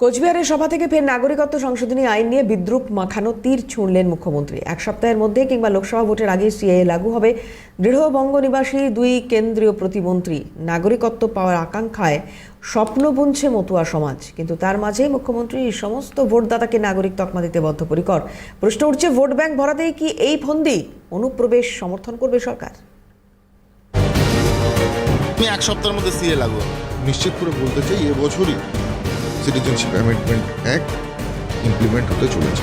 কোচবিহারের সভা থেকে ফের নাগরিকত্ব সংশোধনী আইন নিয়ে বিদ্রুপ মাখানো তীর ছুঁড়লেন মুখ্যমন্ত্রী। এক সপ্তাহের মধ্যে কিংবা লোকসভা ভোটের আগে সিএএ লাগু হবে। দৃঢ়বঙ্গ নিবাসী দুই কেন্দ্রীয় প্রতিমন্ত্রী। নাগরিকত্ব পাওয়ার আকাঙ্ক্ষায় স্বপ্ন বুনছে মতুয়া সমাজ। কিন্তু তার মাঝেই মুখ্যমন্ত্রী সমস্ত ভোটদাতাকে নাগরিক তকমা দিতে বদ্ধপরিকর। প্রশ্ন উঠছে, ভোট ব্যাংক ভরাতেই কি এই ফন্দি? অনুপ্রবেশ সমর্থন করবে সরকার। এক সপ্তাহের মধ্যে সিএ লাগু নিশ্চিত করে বলতে চাই এবছরই সিটিজেনশিপ অ্যামেন্ডমেন্ট অ্যাক্ট ইমপ্লিমেন্ট হতে চলেছে।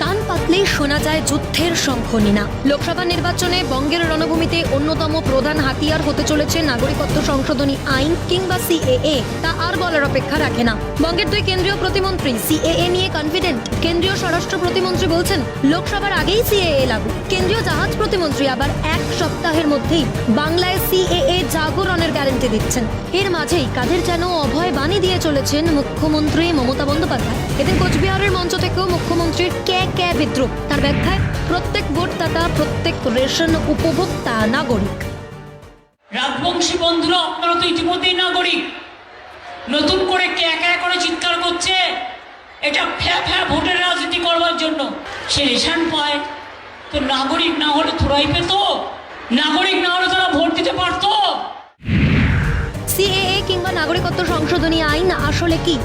কান পাতলেই শোনা যায় যুদ্ধের শঙ্খনীনা। লোকসভা নির্বাচনে বঙ্গের রণভূমিতে অন্যতম প্রধান হাতিয়ার হতে চলেছে নাগরিকত্ব সংশোধনী আইন কিংবা সিএএ। তা আর বলার অপেক্ষা রাখে না। বঙ্গের দুই কেন্দ্রীয় প্রতিমন্ত্রী সিএএ নিয়ে কনফিডেন্ট কেন্দ্রীয় স্বরাষ্ট্র প্রতিমন্ত্রী বলছেন লোকসভার আগেই সিএএ লাগু। কেন্দ্রীয় জাহাজ প্রতিমন্ত্রী আবার এক সপ্তাহের মধ্যেই বাংলায় সিএএ জাগরণের গ্যারান্টি দিচ্ছেন। এর মাঝেই কাদের যেন অভয় বাণী দিয়ে চলেছেন মুখ্যমন্ত্রী মমতা বন্দ্যোপাধ্যায়। এদিন কোচবিহারের মঞ্চ থেকেও মুখ্যমন্ত্রীর কে কে বিদ্রুপ। তার ব্যাখ্যায়, প্রত্যেক ভোটদাতা, প্রত্যেক রেশন উপভোক্তা নাগরিক। রাজবংশী বন্ধুরা, আপনারা তো ইতিমধ্যেই নাগরিক। নতুন করে কে একা করে চিৎকার করছে। এটা ফ্যা ফ্যা ভোটের রাজনীতি করবার জন্য। সে রেশন পায়। তো নাগরিক না হলে থোড়াই পেত। নাগরিক না হলে তারা ভোট দিতে পারতো নাগরিকত্ব সংশোধনী আইন আসলে কি?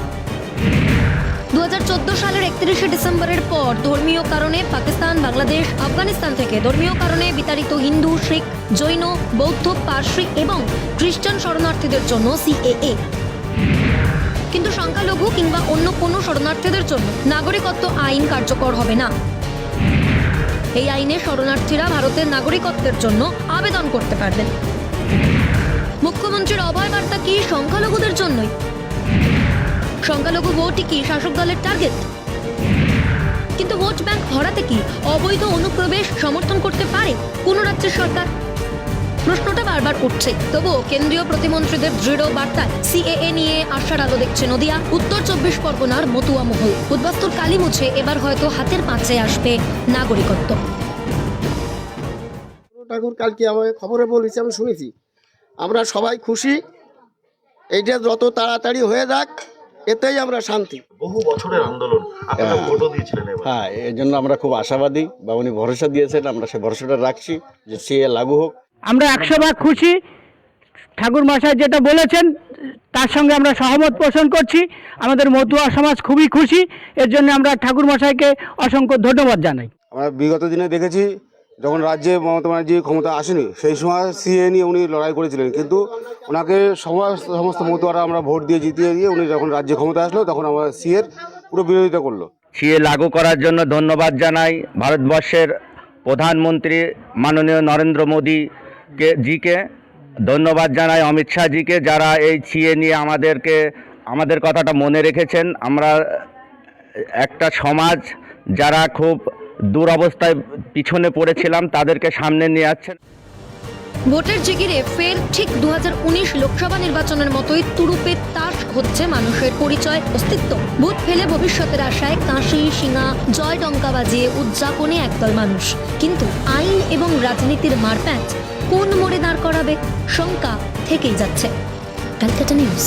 দুহাজার চোদ্দ সালের একত্রিশে ডিসেম্বরের পর ধর্মীয় কারণে পাকিস্তান, বাংলাদেশ, আফগানিস্তান থেকে ধর্মীয় কারণে বিতাড়িত হিন্দু, শিখ, জৈন, বৌদ্ধ, পার্সি এবং খ্রিস্টান শরণার্থীদের জন্য সিএএ। কিন্তু সংখ্যালঘু কিংবা অন্য কোনো শরণার্থীদের জন্য নাগরিকত্ব আইন কার্যকর হবে না। এই আইনে শরণার্থীরা ভারতের নাগরিকত্বের জন্য আবেদন করতে পারবেন। মুখ্যমন্ত্রীর অভয় বার্তা কি সংখ্যালঘুদের জন্যই? সংখ্যালঘু ভোটই কি শাসক দলের টার্গেট কিন্তু ভোট ব্যাংক ভরাতে কি অবৈধ অনুপ্রবেশ সমর্থন করতে পারে কোন রাজ্যের সরকার? প্রশ্নটা বারবার উঠছে। তবুও কেন্দ্রীয় প্রতিমন্ত্রীদের দৃঢ় বার্তায় সিএএ নিয়ে আশার আলো দেখছে নদিয়া, উত্তর চব্বিশ পরগনার মতুয়া মহল। উদ্বাস্তুর কালি মুছে এবার হয়তো হাতের পাঁচে আসবে নাগরিকত্ব। ঠাকুর, কালকে আমাকে খবরে বলেছে আমি শুনেছি। আমরা সবাই খুশি। এইটা যত তাড়াতাড়ি হয়ে যাক এতেই আমরা শান্তি। বহু বছরের আন্দোলন আপনারা ভোটও দিয়েছিলেন এবার। হ্যাঁ এর জন্য আমরা খুব আশাবাদী বা উনি ভরসা দিয়েছেন আমরা সে ভরসাটা রাখছি যে সিএ লাগু হোক। আমরা একশো ভাগ খুশি ঠাকুর মশাই যেটা বলেছেন তার সঙ্গে আমরা সহমত পোষণ করছি। আমাদের মতুয়া সমাজ খুবই খুশি এর জন্য আমরা ঠাকুর মশাইকে অসংখ্য ধন্যবাদ জানাই। আমরা বিগত দিনে দেখেছি যখন রাজ্যে মমতা ব্যানার্জি ক্ষমতা আসেনি, সেই সময় সিএ নিয়ে উনি লড়াই করেছিলেন। কিন্তু ওনাকে সমস্ত সমস্ত মতুয়ারা আমরা ভোট দিয়ে জিতিয়ে দিয়ে উনি যখন রাজ্যে ক্ষমতা আসলো, তখন আমরা সিএর পুরো বিরোধিতা করল। সিএ লাগু করার জন্য ধন্যবাদ জানাই ভারতবর্ষের প্রধানমন্ত্রী মাননীয় নরেন্দ্র মোদীকে জিকে। ধন্যবাদ জানাই অমিত শাহজিকে যারা এই সিএ নিয়ে আমাদেরকে, আমাদের কথাটা মনে রেখেছেন। আমরা একটা সমাজ যারা খুব দুরবস্থায় পিছনে পড়েছিলাম, তাদেরকে সামনে নিয়ে যাচ্ছেন। ভোটের জিগিরে ফের ঠিক দু লোকসভা নির্বাচনের মতোই তুরুপে তাস হচ্ছে মানুষের পরিচয়, অস্তিত্ব। ভোট ফেলে ভবিষ্যতের আশায় কাশি, শিঙা, জয় ডঙ্কা বাজিয়ে উদযাপনে একদল মানুষ। কিন্তু আইন এবং রাজনীতির মারপ্যাচ কোন মোড়ে দাঁড় করাবে, শঙ্কা থেকেই যাচ্ছে। Calcutta news.